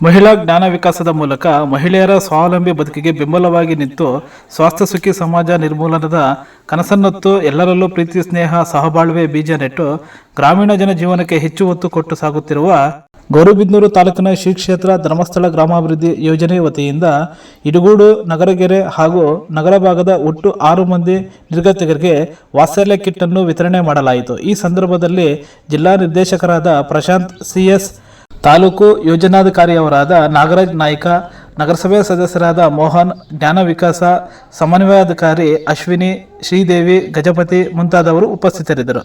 ಮಹಿಳಾ ಜ್ಞಾನ ವಿಕಾಸದ ಮೂಲಕ ಮಹಿಳೆಯರ ಸ್ವಾವಲಂಬಿ ಬದುಕಿಗೆ ಬೆಂಬಲವಾಗಿ ನಿಂತು ಸ್ವಾಸ್ಥ್ಯ ಸುಖಿ ಸಮಾಜ ನಿರ್ಮೂಲನದ ಕನಸನ್ನೊತ್ತು ಎಲ್ಲರಲ್ಲೂ ಪ್ರೀತಿ, ಸ್ನೇಹ, ಸಹಬಾಳ್ವೆ, ಬೀಜ ನೆಟ್ಟು ಗ್ರಾಮೀಣ ಜನ ಜೀವನಕ್ಕೆ ಹೆಚ್ಚು ಒತ್ತು ಕೊಟ್ಟು ಸಾಗುತ್ತಿರುವ ಗೌರಿಬಿದ್ನೂರು ತಾಲೂಕಿನ ಶ್ರೀ ಕ್ಷೇತ್ರ ಧರ್ಮಸ್ಥಳ ಗ್ರಾಮಾಭಿವೃದ್ಧಿ ಯೋಜನೆ ವತಿಯಿಂದ ಇಡುಗೂಡು, ನಗರಗೆರೆ ಹಾಗೂ ನಗರ ಭಾಗದ ಒಟ್ಟು ಆರು ಮಂದಿ ನಿರ್ಗತಿಕರಿಗೆ ವಾತ್ಸಲ್ಯ ಕಿಟ್ ಅನ್ನು ವಿತರಣೆ ಮಾಡಲಾಯಿತು. ಈ ಸಂದರ್ಭದಲ್ಲಿ ಜಿಲ್ಲಾ ನಿರ್ದೇಶಕರಾದ ಪ್ರಶಾಂತ್ ಸಿಎಸ್ ತಾಲೂಕು ಯೋಜನಾಧಿಕಾರಿಯವರಾದ ನಾಗರಾಜ್ ನಾಯ್ಕ ನಗರಸಭೆ ಸದಸ್ಯರಾದ ಮೋಹನ್, ಜ್ಞಾನ ವಿಕಾಸ, ಸಮನ್ವಯಾಧಿಕಾರಿ ಅಶ್ವಿನಿ, ಶ್ರೀದೇವಿ, ಗಜಪತಿ ಮುಂತಾದವರು ಉಪಸ್ಥಿತರಿದ್ದರು.